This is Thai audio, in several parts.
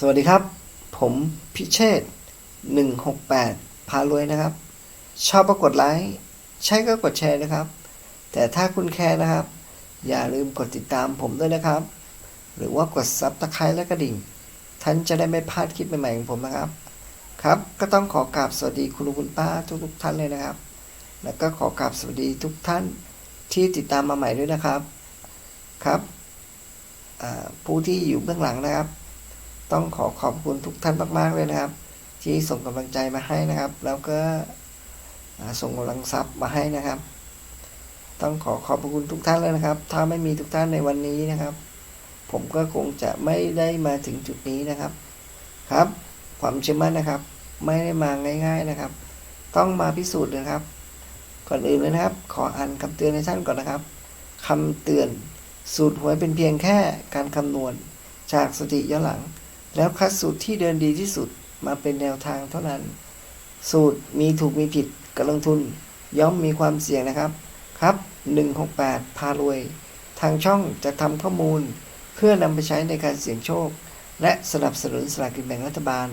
สวัสดีครับ ผมพิเชษ168 พารวยนะครับ ชอบก็กดไลค์ ใช่ก็กดแชร์นะครับ แต่ถ้าคุณแคร์นะครับ อย่าลืมกดติดตามผมด้วยนะครับ หรือว่ากดซับตะไคร้และกระดิ่ง ท่านจะได้ไม่พลาดคลิปใหม่ๆของผมนะครับ ครับ ก็ต้องขอกราบสวัสดีคุณลุงคุณป้าทุกๆท่านเลยนะครับ แล้วก็ขอกราบสวัสดีทุกท่านที่ติดตามมาใหม่ด้วยนะครับ ครับผู้ที่อยู่เบื้องหลังนะครับ ต้องขอขอบคุณทุกท่านมากๆเลยนะครับ ที่ส่งกำลังใจมาให้นะครับ แล้วก็ส่งกำลังทรัพย์มาให้นะครับ ต้องขอขอบคุณทุกท่านเลยนะครับ ถ้าไม่มีทุกท่านในวันนี้นะครับ ผมก็คงจะไม่ได้มาถึงจุดนี้นะครับ ครับ ความเชื่อมั่นนะครับ ไม่ได้มาง่าย ๆนะครับ ต้องมาพิสูจน์นะครับ ก่อนอื่นเลยนะครับ ขออ่านคำเตือนในท่านก่อนนะครับคำเตือนสูตรหวยเป็นเพียงแค่การคำนวณจากสติย้อนหลัง แล้วคัดสูตรที่เดินดีที่สุดมาเป็นแนวทางเท่านั้น สูตรมีถูกมีผิดการลงทุน ย่อมมีความเสี่ยงนะครับ ครับ 168 พารวย ทางช่องจะทำข้อมูล เพื่อนำไปใช้ในการเสี่ยงโชค และสนับสนุนสลากกินแบ่งรัฐบาล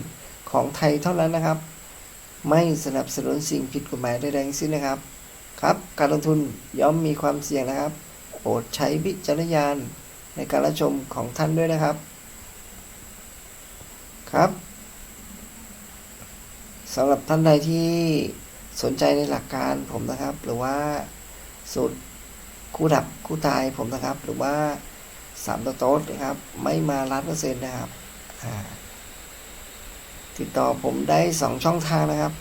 ของไทยเท่านั้นนะครับ ไม่สนับสนุนสิ่งผิดกฎหมายใดๆทั้งสิ้นนะครับ ครับ การลงทุนย่อมมีความเสี่ยงนะครับโปรดใช้วิจารณญาณในการรับชมของท่านด้วยนะครับ ครับสำหรับท่านใดที่สนใจในหลักการผมนะครับ หรือว่าสูตรคู่ดับคู่ตายผมนะครับ หรือว่าสามตัวโต๊ดนะครับ ไม่มาล้านเปอร์เซ็นต์นะครับติดต่อผมได้สองช่องทางนะครับ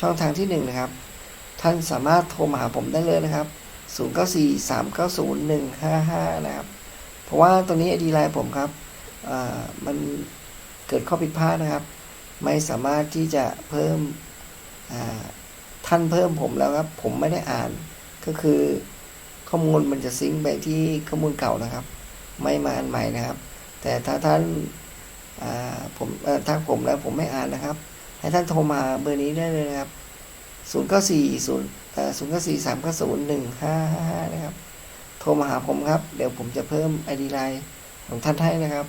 ช่องทางที่หนึ่งนะครับ ท่านสามารถโทรมาหาผมได้เลยนะครับ0 9 4 3 9 0 1 5 5นะครับ เพราะว่าตัวนี้ไอดีไลน์ผมครับมัน เกิดข้อผิดพลาดนะครับ ไม่สามารถที่จะเพิ่มท่านเพิ่มผมแล้วครับ ผมไม่ได้อ่าน ก็คือข้อมูลมันจะซิงไปที่ข้อมูลเก่านะครับ ไม่มาอันใหม่นะครับ แต่ถ้าท่านาผมถ้าผมแล้วผมไม่อ่านนะครับ ให้ท่านโทรมาเบอร์นี้ได้เลยนะครับ0 9 4 0เอ่อ0 9 4 3 9 0 1 5 5 5นะครับ โทรมาหาผมครับ เดี๋ยวผมจะเพิ่ม ID ไลน์ของท่านให้นะครับ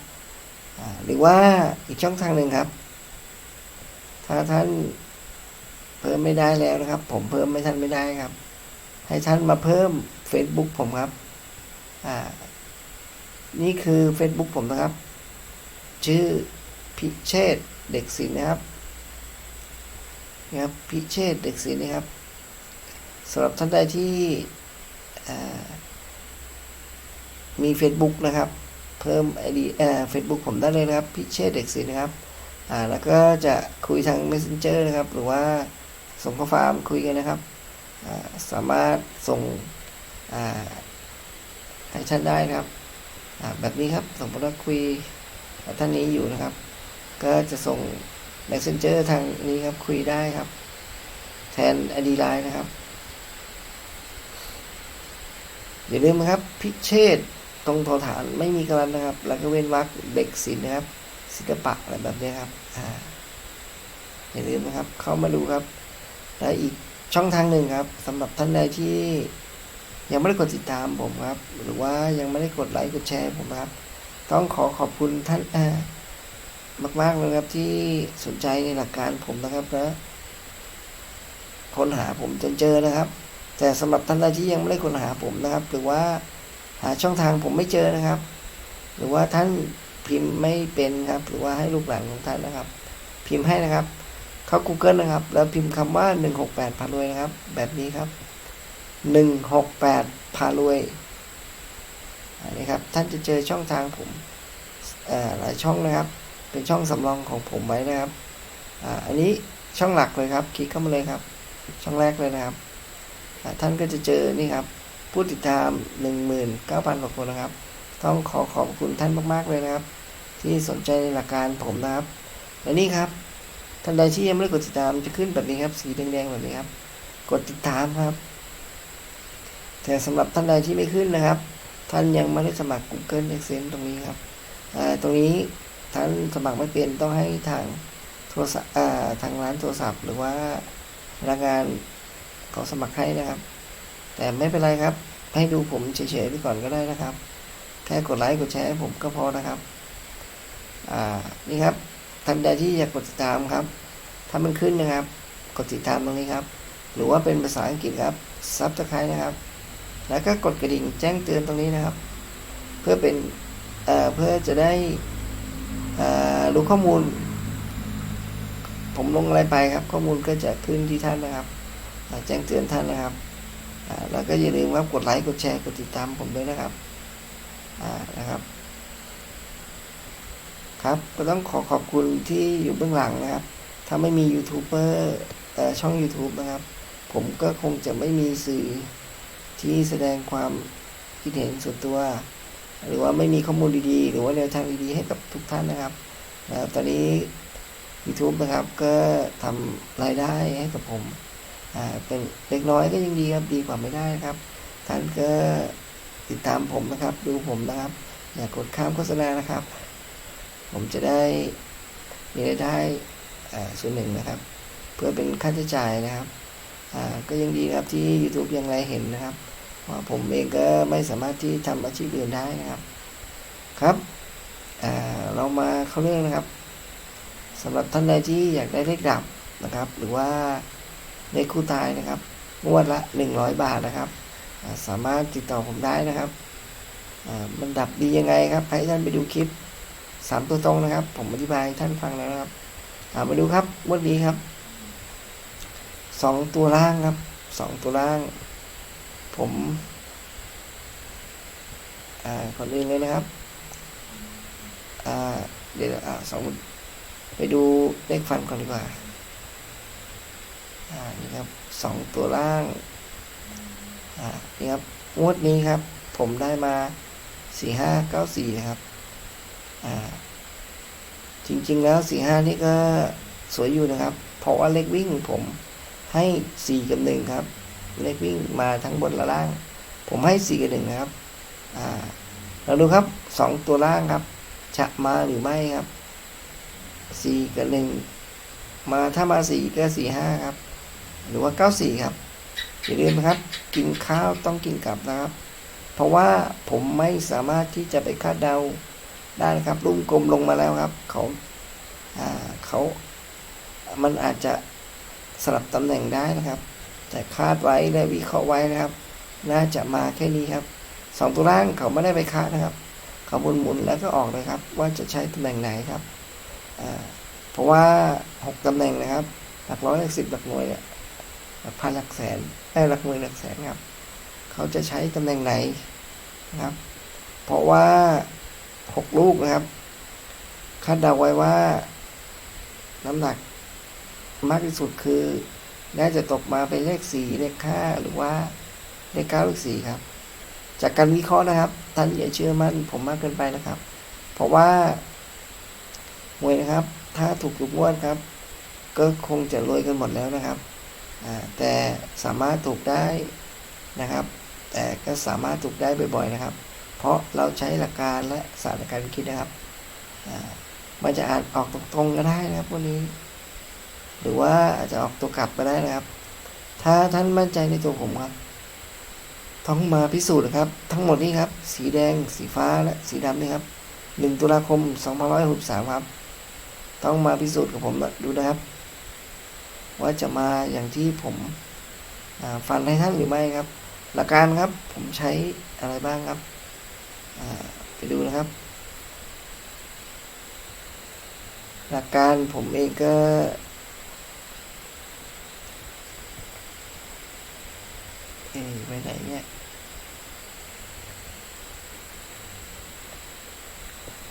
หรือว่าอีกช่องทางหนึ่งครับ ถ้าท่านเพิ่มไม่ได้แล้วนะครับ ผมเพิ่มไม่ท่านไม่ได้ครับ ให้ท่านมาเพิ่ม Facebook ผมครับ อ่า นี่คือ Facebook ผมนะครับ ชื่อพิเชษเด็กศิลป์นะครับนะครับพิเชษเด็กศิลป์นะครับสำหรับท่านใดที่มี Facebook นะครับ เพิ่ม ID อ่า Facebook ผมได้เลยนะครับ พิเชษเด็กศิลป์นะครับ อ่า แล้วก็จะคุยทาง Messenger นะครับ หรือว่าส่งข้อความคุยกันนะครับ อ่า สามารถส่ง อ่า ให้ท่านได้นะครับ อ่า แบบนี้ครับ สมมติว่าคุยกับท่านนี้อยู่นะครับ ก็จะส่ง Messenger ทางนี้ครับ คุยได้ครับ แทน ID Line นะครับ อย่าลืมนะครับ พิเชษ ตรงโทฐานไม่มีกรันนะครับ แล้วก็เว้นวรรคเด็กศิลป์นะครับ ศิลปะอะไรแบบนี้ครับอ่าอย่าลืมนะครับ เข้ามาดูครับ และอีกช่องทางหนึ่งครับสำหรับท่านใดที่ยังไม่ได้กดติดตามผมครับ หรือว่ายังไม่ได้กดไลค์กดแชร์ผมครับ ต้องขอขอบคุณท่านอ่ามากๆเลยครับที่สนใจในหลักการผมนะครับและค้นหาผมจนเจอนะครับ แต่สำหรับท่านใดที่ยังไม่ได้ค้นหาผมนะครับ หรือว่า หาช่องทางผมไม่เจอนะครับ หรือว่าท่านพิมพ์ไม่เป็นครับ หรือว่าให้ลูกหลานของท่านนะครับ พิมพ์ให้นะครับ เข้า Google นะครับ แล้วพิมพ์คำว่า 168พารวยนะครับ แบบนี้ครับ 168พารวยอันนี้ครับ ท่านจะเจอช่องทางผมหลายช่องนะครับ เป็นช่องสำรองของผมไว้นะครับออันนี้ช่องหลักเลยครับ คลิกเข้ามาเลยครับ ช่องแรกเลยนะครับ ท่านก็จะเจอนี่ครับ ผู้ติดตาม 19,000กว่าคนนะครับ ต้องขอขอบคุณท่านมากๆเลยนะครับ ที่สนใจในหลักการผมนะครับ และนี่ครับท่านใดที่ยังไม่ได้กดติดตามจะขึ้นแบบนี้ครับสีแดงๆแบบนี้ครับ กดติดตามครับ แต่สำหรับท่านใดที่ไม่ขึ้นนะครับ ท่านยังไม่ได้สมัคร Google Access ตรงนี้ครับตรงนี้ท่านสมัครไม่เป็นต้องให้ทางโทรศัพท์ทางร้านโทรศัพท์ หรือว่าพนักงานเขาสมัครให้นะครับ แต่ไม่เป็นไรครับ ให้ดูผมเฉยๆไปก่อนก็ได้นะครับ แค่กดไลค์กดแชร์ให้ผมก็พอนะครับ อ่า นี่ครับท่านใดที่อยากกดติดตามครับ ถ้ามันขึ้นนะครับ กดติดตามตรงนี้ครับ หรือว่าเป็นภาษาอังกฤษครับซับสไครต์นะครับ แล้วก็กดกระดิ่งแจ้งเตือนตรงนี้นะครับ เพื่อเป็นเอ่อเพื่อจะได้รู้ข้อมูล ผมลงอะไรไปครับ ข้อมูลก็จะขึ้นที่ท่านนะครับ แจ้งเตือนท่านนะครับ แล้วก็อย่าลืมครับกดไลค์กดแชร์กดติดตามผมด้วยนะครับนะครับ ครับก็ต้องขอขอบคุณที่อยู่เบื้องหลังนะครับ ถ้าไม่มียูทูบเบอร์เอ่ช่อง YouTube นะครับ ผมก็คงจะไม่มีสื่อที่แสดงความคิดเห็นส่วนตัว หรือว่าไม่มีข้อมูลดีๆ หรือว่าแนวทางดีๆให้กับทุกท่านนะครับนะครับ ตอนนี้ YouTube นะครับก็ทำรายได้ให้กับผม เป็นเล็กน้อยก็ยังดีครับดีกว่าไม่ได้ครับท่านก็ติดตามผมนะครับ ดูผมนะครับ อย่ากกดข้ามโฆษณานะครับ ผมจะได้มีรายได้ส่วนหนึ่งนะครับ เพื่อเป็นค่าใช้จ่ายนะครับก็ยังดีครับที่ YouTube ยังไรเห็นนะครับว่าผมเองก็ไม่สามารถที่ทำอาชีพอื่นได้นะครับครับเรามาเข้าเรื่องนะครับสำหรับท่านใดที่อยากได้เลขดับนะครับ หรือว่า เลขคู่ตายนะครับ งวดละ 100 บาทนะครับ สามารถติดต่อผมได้นะครับมันดับดียังไงครับ ให้ท่านไปดูคลิปสามตัวตรงนะครับ ผมอธิบายให้ท่านฟังแล้วนะครับามาดูครับงวดนี้ครับสองตัวล่างครับสองตัวล่าง ผมอก่อนอื่นเลยนะครับอ่าเดี๋ยวอ่าสองไปดูเลขฟันก่อนดีกว่า นี่ครับสองตัวล่างอ่านี่ครับงวดนี้ครับ ผมได้มาสี่ห้าเก้าสี่นะครับอ่าจริงๆแล้วสี่ห้านี่ก็สวยอยู่นะครับ เพราะว่าเลขวิ่งผมให้สี่กับหนึ่งครับ เลขวิ่งมาทั้งบนและล่าง ผมให้สี่กับหนึ่งนะครับอ่าเราดูครับสองตัวล่างครับ จะมาหรือไม่ครับสี่กับหนึ่งมาถ้ามาสี่ก็สี่ห้าครับ หรือว่าเก้าสี่ครับอย่าลืมนะครับ กินข้าวต้องกินกลับนะครับ เพราะว่าผมไม่สามารถที่จะไปคาดเดาได้นะครับรุ่มกลมลงมาแล้วครับ เขาเขามันอาจจะสลับตำแหน่งได้นะครับ แต่คาดไว้และวิเคราะห์ไว้นะครับ น่าจะมาแค่นี้ครับสองตัวล่างเขาไม่ได้ไปคาดนะครับ เขาหมุนหมุนแล้วก็ออกเลยครับ ว่าจะใช้ตำแหน่งไหนครับเพราะว่าหกตำแหน่งนะครับ หลักร้อยหลักสิบหลักหน่วยเนี่ย พันหลักแสนได้หลักหน่วยหลักแสนครับ เขาจะใช้ตำแหน่งไหนนะครับ เพราะว่าหกลูกนะครับคาดเดาไว้ว่าน้ำหนักมากที่สุดคือน่าจะตกมาเป็นเลขสี่เลขห้าหรือว่าเลขเก้าเลขสี่ครับ จากการวิเคราะห์นะครับ ท่านอย่าเชื่อมั่นผมมากเกินไปนะครับ เพราะว่าหวยนะครับ ถ้าถูกทุกงวดครับ ก็คงจะรวยกันหมดแล้วนะครับ แต่สามารถถูกได้นะครับ แต่ก็สามารถถูกได้บ่อยๆนะครับ เพราะเราใช้หลักการและศาสตร์ในการคิดนะครับมันจะอาจออกตรงๆก็ได้นะครับวันนี้ หรือว่าอาจจะออกตัวกลับก็ได้นะครับ ถ้าท่านมั่นใจในตัวผมครับต้องมาพิสูจน์นะครับ ทั้งหมดนี้ครับ สีแดง สีฟ้าและสีดำนี่ครับหนึ่งตุลาคมสองพันร้อยหกสามครับ ต้องมาพิสูจน์กับผมดูนะครับ ว่าจะมาอย่างที่ผมอ่าฟันให้ท่านหรือไม่ครับ หลักการครับผมใช้อะไรบ้างครับไปดูนะครับ หลักการผมเองก็เอ้ไปไหนเนี่ย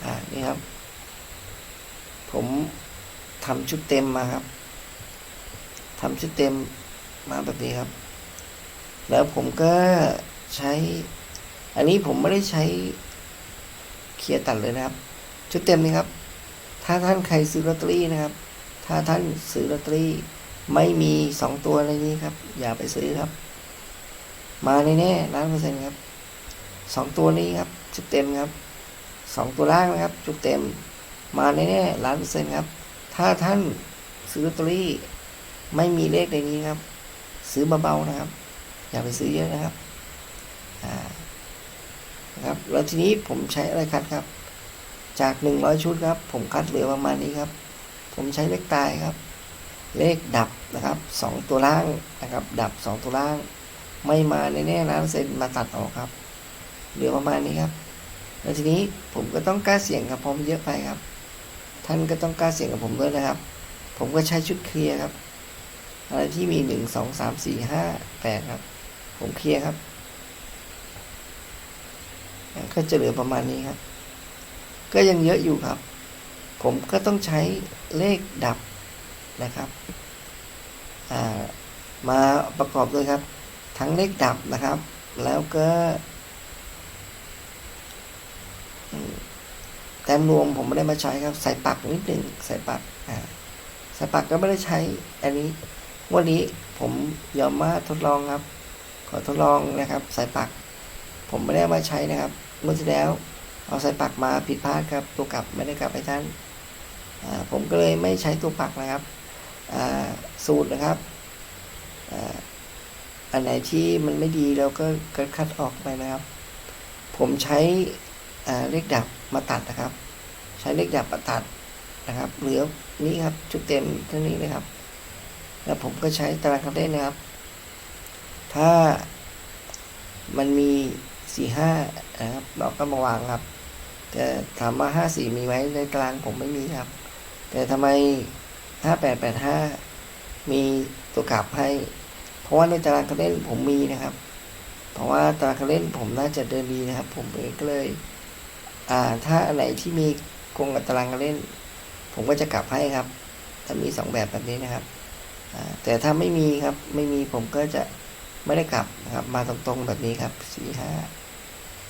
อ่านี่ครับ ผมทำชุดเต็มมาครับ ทำชุดเต็มมาแบบนี้ครับ แล้วผมก็ใช้ อันนี้ผมไม่ได้ใช้เคลียร์ตัดเลยนะครับ ชุดเต็มนี้ครับ ถ้าท่านใครซื้อลอตเตอรี่นะครับ ถ้าท่านซื้อลอตเตอรี่ไม่มีสองตัวในนี้ครับ อย่าไปซื้อครับ มาแน่ๆล้านเปอร์เซ็นต์ครับสองตัวนี้ครับ ชุดเต็มครับสองตัวล่างนะครับ ชุดเต็ม มาแน่ๆล้านเปอร์เซ็นต์ครับ ถ้าท่านซื้อลอตเตอรี่ ไม่มีเลขในนี้ครับ ซื้อเบาๆนะครับ อย่าไปซื้อเยอะนะครับอ่านะครับแล้วทีนี้ผมใช้อะไรคัดครับ จากหนึ่งร้อยชุดครับ ผมคัดเหลือประมาณนี้ครับ ผมใช้เลขตายครับ เลขดับนะครับสองตัวล่างนะครับ ดับสองตัวล่าง ไม่มาในแน่ร้านเซนมาตัดออกครับ เหลือประมาณนี้ครับ แล้วทีนี้ผมก็ต้องกล้าเสี่ยงครับเพราะมันเยอะไปครับ ท่านก็ต้องกล้าเสี่ยงกับผมด้วยนะครับ ผมก็ใช้ชุดเคลียร์ครับ อะไรที่มีหนึ่งสองสามสี่ห้าแปดครับ ผมเคลียร์ครับ ก็จะเหลือประมาณนี้ครับ ก็ยังเยอะอยู่ครับ ผมก็ต้องใช้เลขดับนะครับมาประกอบด้วยครับ ทั้งเลขดับนะครับ แล้วก็แต้มรวมผมไม่ได้มาใช้ครับ ใส่ปักนิดหนึ่งใส่ปักอ่าใส่ปักก็ไม่ได้ใช้อันนี้ วันนี้ผมยอมมาทดลองครับ ขอทดลองนะครับใส่ปัก ผมไม่ได้ามาใช้นะครับเมื่อที่แล้ว เอาใส่ปักมาผิดพลาดครับตัวกลับไม่ได้กลับไปท่านผมก็เลยไม่ใช้ตัวปักนะครับสูตรนะครับอ,อันไหนที่มันไม่ดีเราก็กคัดออกไปนะครับ ผมใช้เลขดับมาตัดนะครับ ใช้เลขดับมาตัดนะครับ เหลือนี้ครับ ชุดเต็มเท่านี้นะครับ แล้วผมก็ใช้ตารางคะแนนนะครับ ถ้ามันมีสี่ห้านะครับเราก็มาวางครับ แต่ถามว่าห้าสี่มีไหมในตารางผมไม่มีครับ แต่ทำไมห้าแปดแปดห้ามีตัวกลับให้ เพราะว่าในตารางคะแนนผมมีนะครับ เพราะว่าตารางคะแนนผมน่าจะเดินดีนะครับ ผมเองก็เลย อ่า ถ้าอันไหนที่มีกงกับตารางคะแนนผมก็จะกลับให้ครับ ถ้ามีสองแบบแบบนี้นะครับ แต่ถ้าไม่มีครับไม่มีผมก็จะไม่ได้กลับนะครับ มาตรงๆแบบนี้ครับสี่ห้า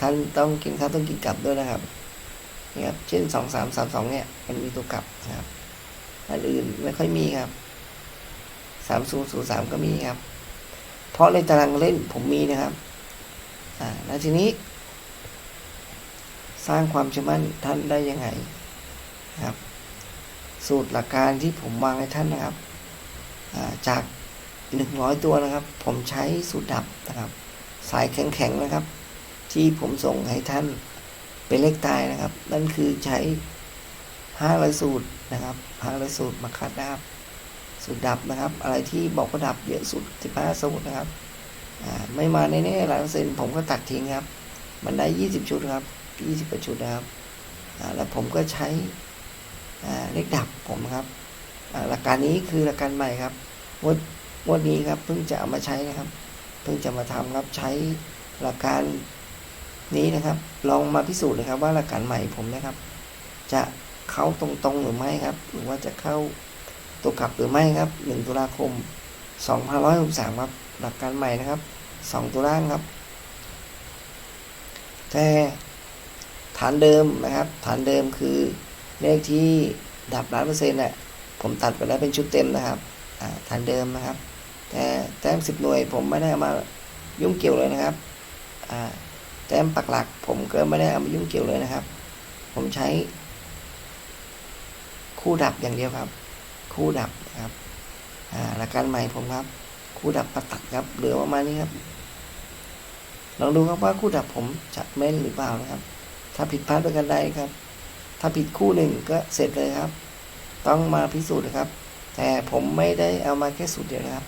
ท่านต้องกินข้าวต้องกินกลับด้วยนะครับนี่ครับเช่นสองสามสามสองเนี่ยมันมีตัวกลับนะครับอันอื่นไม่ค่อยมีครับสามศูนย์ศูนย์สามก็มีครับ เพราะในตารางเล่นผมมีนะครับอ่าแล้วทีนี้ สร้างความเชื่อมั่นท่านได้ยังไงครับ สูตรหลักการที่ผมวางให้ท่านนะครับ จากหนึ่งร้อยตัวนะครับ ผมใช้สูตรดับนะครับ สายแข็งๆนะครับ ที่ผมส่งให้ท่านเป็นเลขตายนะครับ นั่นคือใช้ห้าร้อยสูตรนะครับห้าร้อยสูตรมาคัดนะครับ สูตรดับนะครับ อะไรที่บอกว่าดับเยอะสุดสิบห้าสูตรนะครับไม่มาแน่ๆร้อยเปอร์เซ็นต์ผมก็ตัดทิ้งครับ มันได้ยี่สิบชุดครับยี่สิบกว่าชุดนะครับแล้วผมก็ใช้เลขดับผมครับ หลักการนี้คือหลักการใหม่ครับงวดงวดนี้ครับเพิ่งจะเอามาใช้นะครับ เพิ่งจะมาทำครับใช้หลักการนี้นะครับ ลองมาพิสูจน์นะครับ ว่าหลักการใหม่ผมนะครับ จะเข้าตรงๆหรือไม่ครับ หรือว่าจะเข้าตัวกลับหรือไม่ครับหนึ่งตุลาคมสองพันร้อยหกสามครับหลักการใหม่นะครับสองตัวล่างครับ แต่ฐานเดิมนะครับ ฐานเดิมคือเลขที่ดับล้านเปอร์เซ็นต์น่ะ ผมตัดไปแล้วเป็นชุดเต็มนะครับอ่าฐานเดิมนะครับ แต่แต้มสิบหน่วยผมไม่ได้เอามายุ่งเกี่ยวเลยนะครับแต้มปักหลัก ผมก็ไม่ได้เอามายุ่งเกี่ยวเลยนะครับ ผมใช้ คู่ดับอย่างเดียวครับ คู่ดับนะครับหลักการใหม่ผมครับ คู่ดับปักตัดครับเหลือประมาณนี้ครับลองดูครับว่าคู่ดับผมจะแม่นหรือเปล่านะครับ ถ้าผิดพลาดด้วยกันใดครับ ถ้าผิดคู่หนึ่งก็เสร็จเลยครับ ต้องมาพิสูจน์นะครับ แต่ผมไม่ได้เอามาแค่สูตรเดียวนะครับ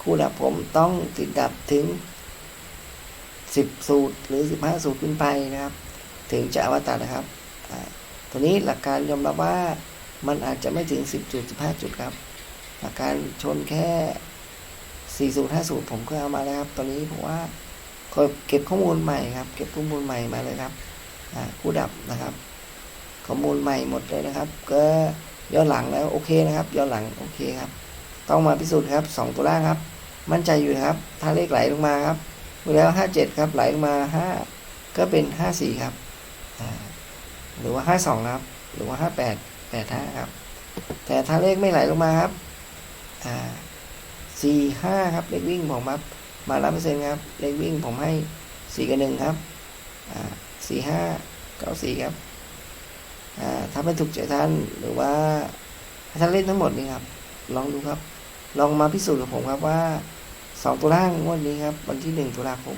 คู่ดับผมต้องติดดับถึงสิบสูตรหรือสิบห้าสูตรขึ้นไปนะครับ ถึงจะเอามาตัดนะครับตัวนี้หลักการยอมรับว่ามันอาจจะไม่ถึงสิบจุดสิบห้าจุดครับ หลักการชนแค่สี่สูตรห้าสูตรผมก็เอามาแล้วครับตอนนี้ผมว่าเก็บข้อมูลใหม่ครับ เก็บข้อมูลใหม่มาเลยครับคู่ดับนะครับ ข้อมูลใหม่หมดเลยนะครับ ก็ ย้อนหลังแล้วโอเคนะครับย้อนหลังโอเคครับ ต้องมาพิสูจน์ครับสองตัวล่างครับ มั่นใจอยู่ครับ ถ้าเลขไหลลงมาครับเมื่อแล้วห้าเจ็ดครับไหลลงมาห้าก็เป็นห้าสี่ครับหรือว่าห้าสองครับ หรือว่าห้าแปดแปดห้าครับ แต่ถ้าเลขไม่ไหลลงมาครับอ่าสี่ห้าครับเลขวิ่งผมครับมารับเปอร์เซ็นต์ครับเลขวิ่งผมให้สี่กับหนึ่งครับอ่าสี่ห้าก้าสี่ครับ ถ้าไม่ถูกใจท่านหรือว่าท่านเล่นทั้งหมดนี่ครับ ลองดูครับ ลองมาพิสูจน์กับผมครับว่าสองตัวล่างงวดนี้ครับ วันที่หนึ่งตุลาคม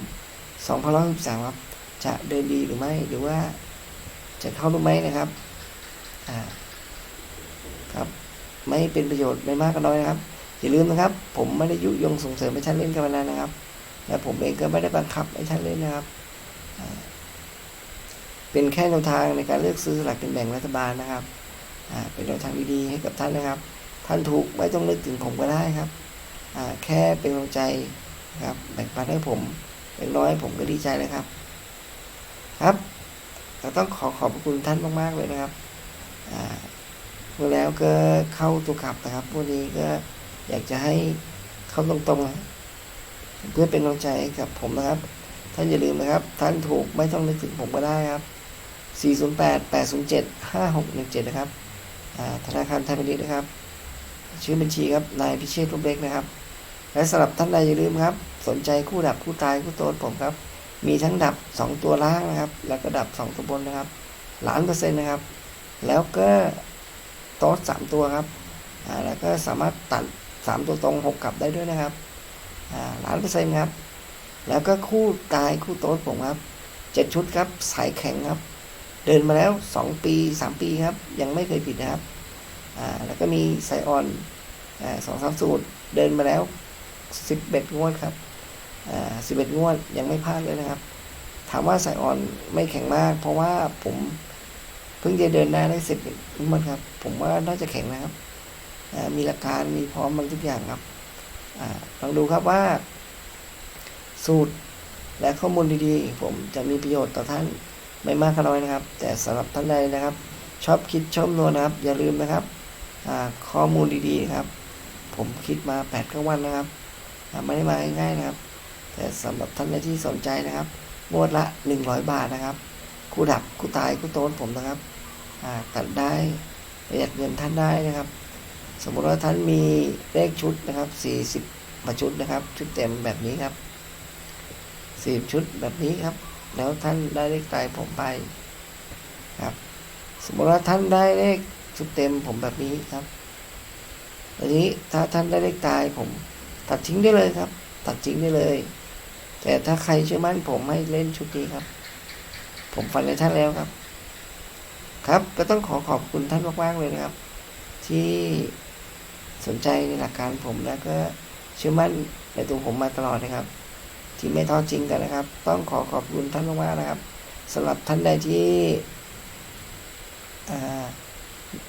สองพันร้อยสิบสามครับ จะเดินดีหรือไม่หรือว่าจะเข้าหรือไม่นะครับอ่าครับ ไม่เป็นประโยชน์ไม่มากก็น้อยนะครับอย่าลืมนะครับ ผมไม่ได้ยุยงส่งเสริมให้ท่านเล่นการพนันนะครับ และผมเองก็ไม่ได้บังคับให้ท่านเล่นนะครับ เป็นแค่แนวทางในการเลือกซื้อสลากกินแบ่งรัฐบาลนะครับเป็นแนวทางดีๆให้กับท่านนะครับ ท่านถูกไม่ต้องนึกถึงผมก็ได้ครับแค่เป็นกำลังใจนะครับแบ่งปันให้ผมเล็กน้อยผมก็ดีใจเลยครับ ครับเราต้องขอขอบคุณท่านมากๆเลยนะครับเมื่อแล้วก็เข้าตัวขับนะครับวันนี้ก็อยากจะให้เข้าตรงๆนะเพื่อเป็นกำลังใจกับผมนะครับ ท่านอย่าลืมนะครับ ท่านถูกไม่ต้องนึกถึงผมก็ได้ครับ 408 807 5617 นะครับธนาคารไทยพาณิชย์นะครับ ชื่อบัญชีครับ นายพิเชษฐ์รุ่มเล็กนะครับ และสำหรับท่านใดอย่าลืมครับ สนใจคู่ดับคู่ตายคู่โตนผมครับ มีทั้งดับ 2 ตัวล่างนะครับ แล้วก็ดับ 2 ตัวบนนะครับล้านเปอร์เซ็นต์นะครับ แล้วก็โต๊ดสามตัวครับแล้วก็สามารถตัด 3 ตัวตรง 6กลับได้ด้วยนะครับล้านเปอร์เซ็นต์ครับ แล้วก็คู่ตายคู่โต๊ดผมครับเจ็ดชุดครับ สายแข็งครับ เดินมาแล้ว 2 ปี 3 ปีครับ ยังไม่เคยผิดนะครับ อ่า แล้วก็มีสายออน อ่าสองสามสูตร เดินมาแล้ว 11 งวดครับ อ่า11งวดยังไม่พลาดเลยนะครับ ถามว่าสายออนไม่แข็งมาก เพราะว่าผมเพิ่งจะเดินได้ได้สิบงวดครับ ผมว่าน่าจะแข็งนะครับ อ่า มีหลักการ มีพร้อมมันทุกอย่างครับอาลองดูครับว่า สูตรและข้อมูลดีๆ ผมจะมีประโยชน์ต่อท่าน ไม่มากก็น้อยนะครับ แต่สำหรับท่านใดนะครับ ชอบคิดชอบนวลนะครับ อย่าลืมนะครับข้อมูลดีๆครับ ผมคิดมา8ปดก้าวันนะครับไม่ได้มาง่ายๆนะครับ แต่สำหรับท่านใดที่สนใจนะครับงวดละ 100 บาทนะครับคู่ดับคู่ตายคู่โต้นผมนะครับตัดได้ประหยัดเงินท่านได้นะครับ สมมติว่าท่านมีเลขชุดนะครับ40มาชุดนะครับ ชุดเต็มแบบนี้ครับ40ชุดแบบนี้ครับ แล้วท่านได้เลขตายผมไปครับ สมมติว่าท่านได้เลขชุดเต็มผมแบบนี้ครับทีนี้ถ้าท่านได้เลขตายผม ตัดทิ้งได้เลยครับ ตัดทิ้งได้เลย แต่ถ้าใครเชื่อมั่นผมให้เล่นชุดนี้ครับ ผมฟันในท่านแล้วครับ ครับก็ต้องขอขอบคุณท่านมากๆเลยนะครับ ที่สนใจในหลักการผมแล้วก็เชื่อมั่นในตัวผมมาตลอดนะครับ ที่ไม่ท้อจริงกันนะครับ ต้องขอขอบคุณท่านมากๆนะครับสำหรับท่านใดที่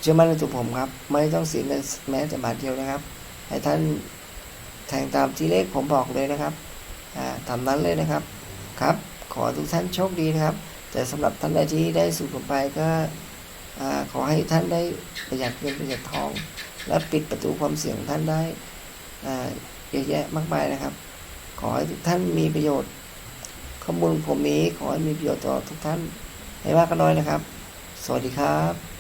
เชื่อมั่นในตัวผมครับ ไม่ต้องเสียเงินแม้แต่บาทเดียวนะครับ ให้ท่านแทงตามที่เลขผมบอกเลยนะครับอ่าตามนั้นเลยนะครับครับ ขอทุกท่านโชคดีนะครับ แต่สำหรับท่านใดที่ได้สูตรผมไปก็อ่าขอให้ท่านได้ประหยัดเงินประหยัดทอง และปิดประตูความเสี่ยงของท่านได้อ่าเยอะแยะมากมายนะครับ ขอให้ทุกท่านมีประโยชน์ ข้อมูลผมนี้ขอให้มีประโยชน์ต่อทุกท่านไม่มากก็น้อยนะครับ สวัสดีครับ